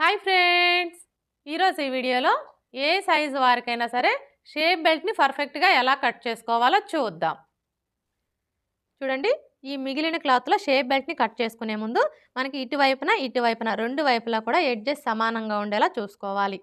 Hi friends! ఈరోజు ఈ వీడియోలో ఏ సైజు వారికైనా సరే షేప్ బెల్ట్ని పర్ఫెక్ట్గా ఎలా కట్ చేసుకోవాలో చూద్దాం. చూడండి ఈ మిగిలిన క్లాత్లో షేప్ బెల్ట్ని కట్ చేసుకునే ముందు మనకి ఇటువైపున ఇటువైపున రెండు వైపులా కూడా ఎడ్జెస్ సమానంగా ఉండేలా చూసుకోవాలి.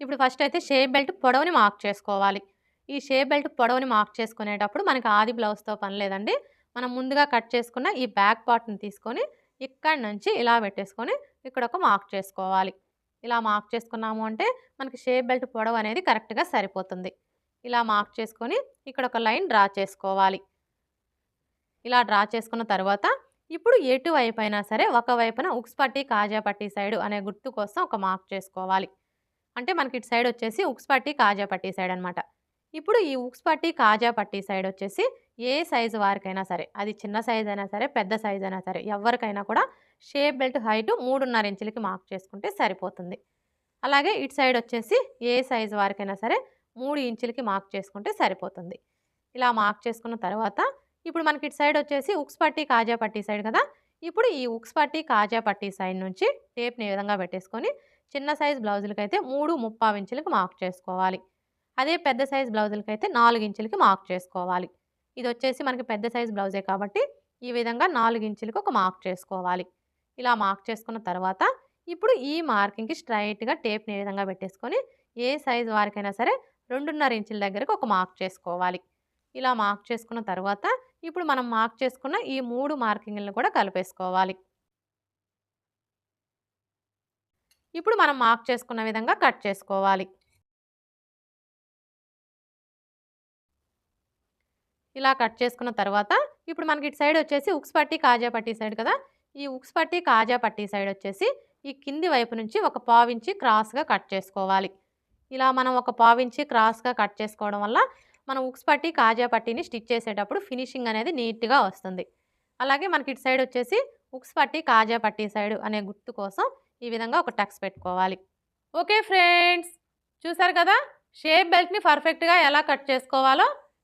ఇప్పుడు ఫస్ట్ అయితే షేప్ బెల్ట్ పొడవుని మార్క్ చేసుకోవాలి. ఈ షేప్ బెల్ట్ పొడవుని మార్క్ చేసుకునేటప్పుడు మనకి ఆది బ్లౌజ్తో పని లేదండి. మనం ముందుగా కట్ చేసుకున్న ఈ బ్యాక్ పార్ట్ని తీసుకొని ఇక్కడ నుంచి ఇలా పెట్టేసుకొని ఇక్కడ ఒక మార్క్ చేసుకోవాలి. ఇలా మార్క్ చేసుకున్నాము అంటే మనకి షేప్ బెల్ట్ పొడవు అనేది కరెక్ట్గా సరిపోతుంది. ఇలా మార్క్ చేసుకొని ఇక్కడ ఒక లైన్ డ్రా చేసుకోవాలి. ఇలా డ్రా చేసుకున్న తర్వాత ఇప్పుడు ఎటువైపు అయినా సరే ఒకవైపున ఉక్స్ పట్టి కాజా పట్టి సైడ్ అనే గుర్తు కోసం ఒక మార్క్ చేసుకోవాలి. అంటే మనకి ఇటు సైడ్ వచ్చేసి ఉక్స్ పట్టి కాజా పట్టి సైడ్ అనమాట ఇప్పుడు ఈ ఉక్స్ పట్టి కాజా పట్టి సైడ్ వచ్చేసి ఏ సైజు వారికైనా సరే అది చిన్న సైజ్ అయినా సరే పెద్ద సైజ్ అయినా సరే ఎవరికైనా కూడా షేప్ బెల్ట్ హైట్ మూడున్నర ఇంచులకి మార్క్ చేసుకుంటే సరిపోతుంది. అలాగే ఇటు సైడ్ వచ్చేసి ఏ సైజు వారికైనా సరే మూడు ఇంచులకి మార్క్ చేసుకుంటే సరిపోతుంది. ఇలా మార్క్ చేసుకున్న తర్వాత ఇప్పుడు మనకి ఇటు సైడ్ వచ్చేసి ఉక్స్ పట్టి కాజా పట్టి సైడ్ కదా ఇప్పుడు ఈ ఉక్స్ పట్టి కాజా పట్టి సైడ్ నుంచి టేప్ని ఈ విధంగా పెట్టేసుకొని చిన్న సైజ్ బ్లౌజులకైతే మూడు ముప్పావు ఇంచులకు మార్క్ చేసుకోవాలి. అదే పెద్ద సైజ్ బ్లౌజులకి అయితే నాలుగు ఇంచులకి మార్క్ చేసుకోవాలి. ఇది వచ్చేసి మనకి పెద్ద సైజ్ బ్లౌజే కాబట్టి ఈ విధంగా నాలుగు ఇంచులకి ఒక మార్క్ చేసుకోవాలి. ఇలా మార్క్ చేసుకున్న తర్వాత ఇప్పుడు ఈ మార్కింగ్కి స్ట్రైట్గా టేప్ని ఏ విధంగా పెట్టేసుకొని ఏ సైజ్ వారికైనా సరే రెండున్నర ఇంచుల దగ్గరకు ఒక మార్క్ చేసుకోవాలి. ఇలా మార్క్ చేసుకున్న తర్వాత ఇప్పుడు మనం మార్క్ చేసుకున్న ఈ మూడు మార్కింగ్లను కూడా కలిపేసుకోవాలి. ఇప్పుడు మనం మార్క్ చేసుకున్న విధంగా కట్ చేసుకోవాలి. ఇలా కట్ చేసుకున్న తర్వాత ఇప్పుడు మనకి ఇటు సైడ్ వచ్చేసి ఉక్స్ పట్టి కాజా పట్టి సైడ్ కదా? ఈ ఉక్స్ పట్టి కాజా పట్టి సైడ్ వచ్చేసి ఈ కింది వైపు నుంచి ఒక పావించి క్రాస్గా కట్ చేసుకోవాలి. ఇలా మనం ఒక పావించి క్రాస్గా కట్ చేసుకోవడం వల్ల మనం ఉక్స్ పట్టి కాజా పట్టిని స్టిచ్ చేసేటప్పుడు ఫినిషింగ్ అనేది నీట్గా వస్తుంది. అలాగే మనకి ఇటు సైడ్ వచ్చేసి ఉక్స్ పట్టి కాజా పట్టి సైడ్ అనే గుర్తు కోసం ఈ విధంగా ఒక టక్స్ పెట్టుకోవాలి. ఓకే ఫ్రెండ్స్ చూసారు కదా? షేప్ బెల్ట్ని పర్ఫెక్ట్గా ఎలా కట్ చేసుకోవాలో?